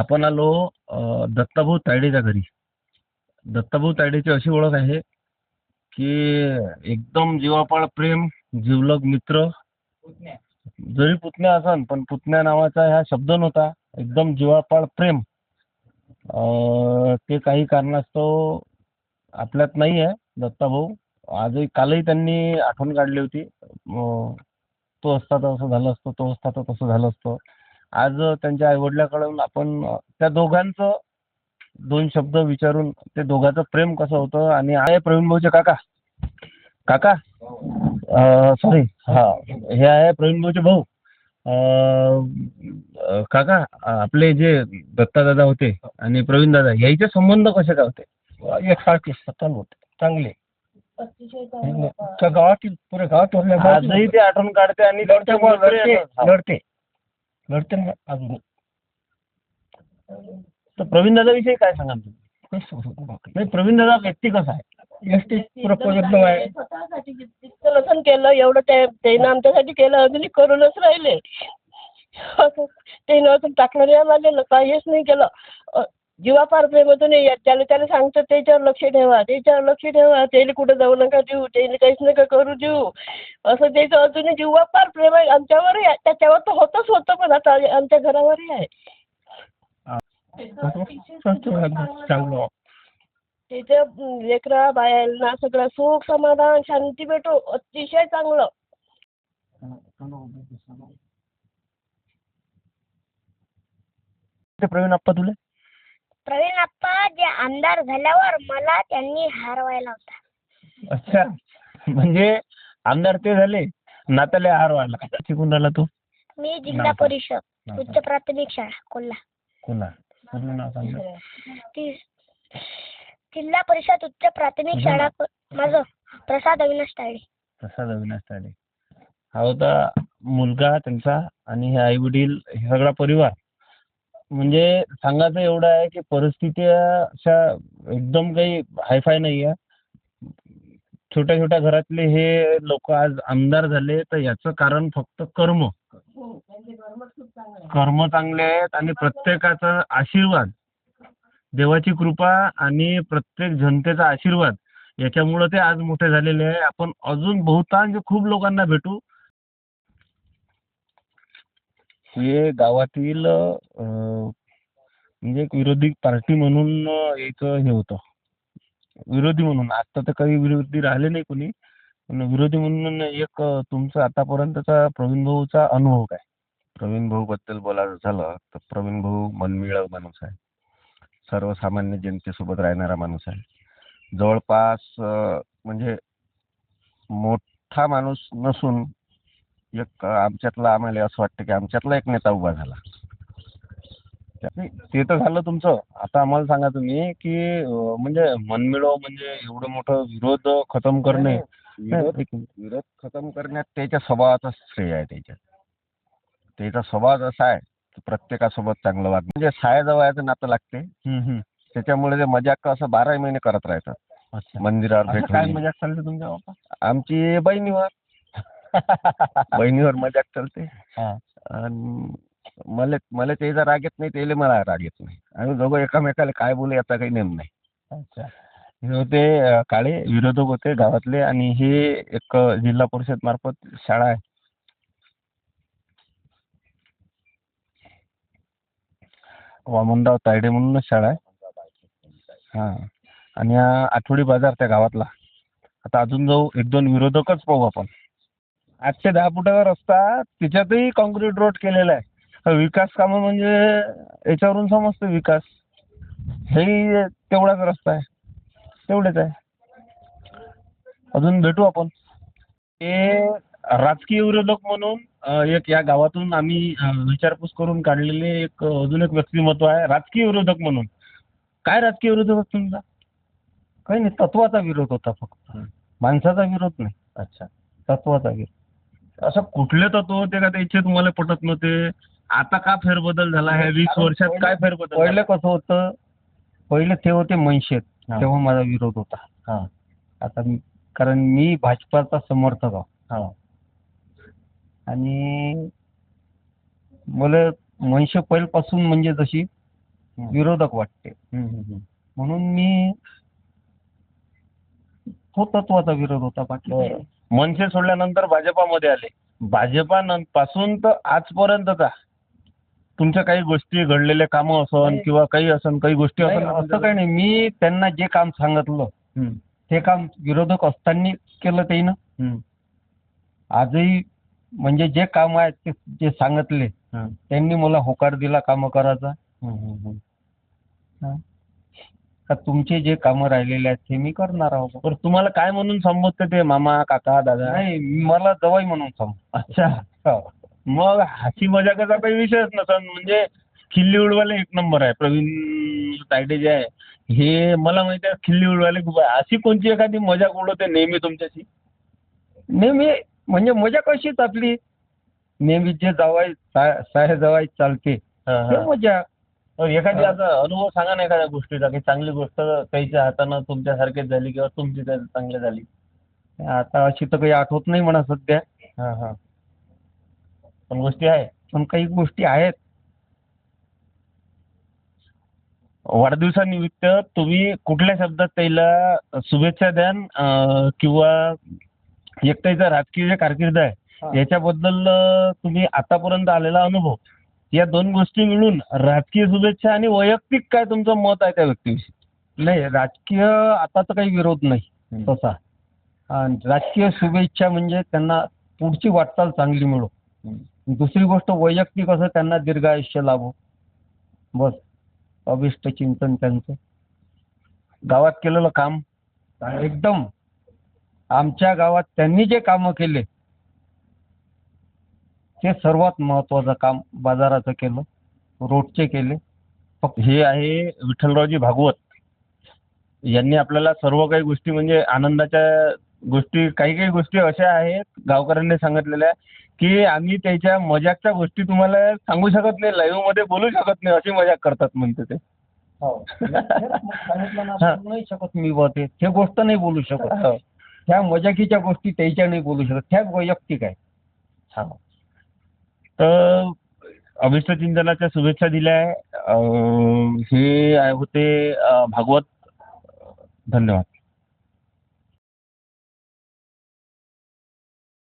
आपण आलो दत्ताभाऊ तायडेच्या घरी. दत्ताभाऊ तायडेची अशी ओळख आहे की एकदम जीवापाड प्रेम जिवलग मित्र. जरी पुतण्या असन पण पुतण्या नावाचा हा शब्द नव्हता. एकदम जीवापाड प्रेम. ते काही कारणास्तव आपल्यात नाही आहे दत्ताभाऊ. आजही कालही त्यांनी आठवण काढली होती. तो असता तर असं झालं असतं तो असता तर तसं झालं असतं. आज त्यांच्या आईवडिलाकडून आपण त्या दोघांचं दोन शब्द विचारून ते दोघांचं प्रेम कसं होतं आणि आहे प्रवीण भाऊचे काका. काका? सॉरी हा. हे आहे प्रवीण भाऊचे भाऊ. काका आपले जे दत्ता दादा होते आणि प्रवीण दादा याचे संबंध कसे काय होते? एकसारखे सतन होते. चांगले. त्या गावातील पुऱ्या गावात आजही ते आठवण काढते आणि लढते. लढते ना अजून. तर प्रवीण दादाविषयी काय सांगाल तुम्ही? म्हणजे नाही प्रवीण दादा व्यक्ती कसा आहे? आहे. स्वतःसाठी जितकं लसन केलं एवढं ते त्यानं आमच्यासाठी केलं अजूनही करूनच राहिले. असं त्यानं अजून टाकलं नाही काहीच नाही केलं. प्रेमातून नाही येत. त्याला त्याला सांगतो त्याच्यावर लक्ष ठेवा त्याच्यावर लक्ष ठेवा त्याला कुठं जाऊ नका देऊ त्याला काहीच नका करू देऊ. असं त्याचं अजूनही जीवापार प्रेम आहे आमच्यावरही आहे त्याच्यावर तर होतच होतं पण आता आमच्या घरावरही आहे. चांगलं. त्याच्या लेकरा बायांना सगळं सुख समाधान शांती भेटो अतिशय चांगलं. प्रवीण आप्पा तुले? प्रवीण आप्पा जे आमदार झाल्यावर मला त्यांनी हरवायला होता. अच्छा. म्हणजे आमदार ते झाले नात्याला हार वाढला शिकून राहिला तू? मी जिल्हा नाव काय? परिषद नाव उच्च काय? प्राथमिक शाळा कोल्हा. कोणा पूर्ण नाव सांग ती जिल्हा परिषद उच्च प्राथमिक तुझं शाळा को- माझं प्रसाद अविनाश तायडे. प्रसाद अविनाश ताडे हा होता मुलगा त्यांचा आणि हे आई वडील हे सगळा परिवार. म्हणजे सांगायचं एवढं आहे की परिस्थिती अशा एकदम काही हायफाय नाही आहे. छोट्या छोट्या घरातले हे लोक आज आमदार झाले तर याचं कारण फक्त कर्म. कर्म चांगले आहेत आणि प्रत्येकाचा आशीर्वाद. देवाची कृपा आणि प्रत्येक जनतेचा आशीर्वाद याच्यामुळं ते आज मोठे झालेले आहे. आपण अजून बहुतांश खूप लोकांना भेटू. हे गावातील म्हणजे एक विरोधी पार्टी म्हणून अं, याचं हे होतं. विरोधी म्हणून. आता तर काही विरोधी राहिले नाही कोणी पण विरोधी म्हणून एक तुमचा आतापर्यंतचा प्रवीण भाऊचा अनुभव काय? प्रवीण भाऊ बद्दल बोलायचं झालं तर प्रवीण भाऊ मनमिळाऊ माणूस आहे. सर्वसामान्य जनतेसोबत राहणारा माणूस आहे. जवळपास म्हणजे मोठा माणूस नसून एक आमच्यातला आम्हाला असं वाटतं की आमच्यातला एक नेता उभा झाला. ते तर झालं तुमचं. आता आम्हाला सांगा तुम्ही की म्हणजे मनमिळव म्हणजे एवढं मोठं विरोध खतम करणे. विरोध खतम करण्यात त्याच्या स्वभावाचा श्रेय आहे त्याच्यात. त्याचा स्वभाव असा आहे की प्रत्येकासोबत चांगलं वाग म्हणजे सायाजवळचं नातं लागते. त्याच्यामुळे ते मजाक असं बारा महिने करत राहतात. मंदिरावर. मजाक चालते तुमच्या बाबा आमची बहिणीवर बहिणीवर मजाक चालते हा. आणि मला मला त्याचा राग येत नाही त्याला मला राग येत नाही. आम्ही दोघं एकामेकाला काय बोलू याचा काही नेम नाही. अच्छा. होते काळे विरोधक होते गावातले आणि हे एक जिल्हा परिषद मार्फत शाळा आहे. वामनराव तायडे म्हणूनच शाळा आहे. हा. आणि हा आठवडी बाजार त्या गावातला. आता अजून जाऊ एक दोन विरोधकच पाहू आपण. आठशे दहा फुटाचा रस्ता त्याच्यातही कॉन्क्रीट रोड केलेला आहे. विकास कामं म्हणजे याच्यावरून समजतं विकास. हेही तेवढाच रस्ता आहे. तेवढेच आहे. अजून भेटू आपण. हे राजकीय विरोधक म्हणून एक या गावातून आम्ही विचारपूस करून काढलेले एक अजून एक व्यक्तिमत्व आहे राजकीय विरोधक म्हणून. काय राजकीय विरोधक होता तुमचा? काही नाही तत्वाचा विरोध होता फक्त. माणसाचा विरोध नाही. अच्छा. तत्वाचा विरोध. असं कुठले तत्व होते का त्याचे तुम्हाला पटत नव्हते आता का फेरबदल झाला ह्या वीस वर्षात काय फेरबदल पहिले झाला? कसं होतं पहिले ते होते मनशेत हा. तेव्हा माझा विरोध होता हा. आता मी- कारण मी भाजपाचा समर्थक आहो हा. आणि मला मनसे पहिल्यापासून म्हणजे जशी हम्म. विरोधक वाटते हम्म, हम्म, हम्म. म्हणून मी तो तत्वाचा विरोध होता बाकी काही बरं. मनसे सोडल्यानंतर भाजपामध्ये आले. भाजपा नं- पासून तर आजपर्यंतचा तुमच्या काही गोष्टी घडलेल्या कामं असन किंवा काही असन काही गोष्टी असन असं काही नाही. मी त्यांना जे काम सांगितलं ते काम विरोधक असताना केलं त्यानं. हम्म, आजही म्हणजे जे काम आहे ते जे सांगितले त्यांनी मला होकार दिला काम करायचा. का तुमचे जे कामं राहिलेले आहेत ते मी करणार आहोत. बरं तुम्हाला काय म्हणून संबोधते ते मामा काका दादा? नाही मला जवाई म्हणून सांग अच्छा. हो. मग हाची मजाकाचा काही विषयच नसन म्हणजे खिल्ली उडवायला एक नंबर आहे. प्रवीण तायडे जे आहे हे मला माहिती आहे खिल्ली उडवायला खूप आहे. अशी कोणची एखादी मजाक उडवते नेहमी तुमच्याशी? नेहमी म्हणजे मजा कशीच आपली. नेहमी जे जवाई साहे जवाई चालते ते मजा तर एखादी असा अनुभव सांगा ना एखाद्या गोष्टीचा की चांगली गोष्ट त्याच्या हातानं तुमच्यासारखीच झाली किंवा तुमची त्या- चांगली झाली. आता अशी तर काही आठवत नाही म्हणा सध्या. हा हा. पण गोष्टी आहे. पण काही गोष्टी आहेत. वाढदिवसानिमित्त तुम्ही कुठल्या शब्दात त्याला शुभेच्छा द्यान अं, किंवा एक त्याचा राजकीय जे कारकीर्द हा. आहे याच्याबद्दल अं, तुम्ही आतापर्यंत आलेला अनुभव. या दोन गोष्टी मिळून राजकीय शुभेच्छा आणि वैयक्तिक काय तुमचं मत आहे त्या व्यक्तीविषयी? नाही राजकीय आता तर काही विरोध नाही. तसा. आणि राजकीय शुभेच्छा म्हणजे त्यांना पुढची वाटचाल चांगली मिळो. दुसरी गोष्ट वैयक्तिक असं त्यांना दीर्घ आयुष्य लाभो. बस अभिष्ट चिंतन त्यांचं. गावात केलेलं काम एकदम आमच्या गावात त्यांनी जे कामं केले ते सर्वात महत्वाचं काम बाजाराचं केलं रोडचे केले. हे आहे विठ्ठलरावजी भागवत. यांनी आपल्याला सर्व काही गोष्टी म्हणजे आनंदाच्या गोष्टी काही काही गोष्टी अशा आहेत गावकऱ्यांनी सांगितलेल्या की आम्ही त्याच्या मजाकच्या गोष्टी तुम्हाला सांगू शकत नाही लाईव्हमध्ये बोलू शकत नाही अशी मजाक करतात म्हणते ते. हा. नाही शकत मी बा ते. गोष्ट नाही बोलू शकत. हो. त्या मजाकीच्या गोष्टी त्याच्या नाही बोलू शकत. त्या वैयक्तिक आहे. हा. तर अभिष्ट चिंतनाच्या शुभेच्छा दिल्या. आहे हे होते भागवत. धन्यवाद.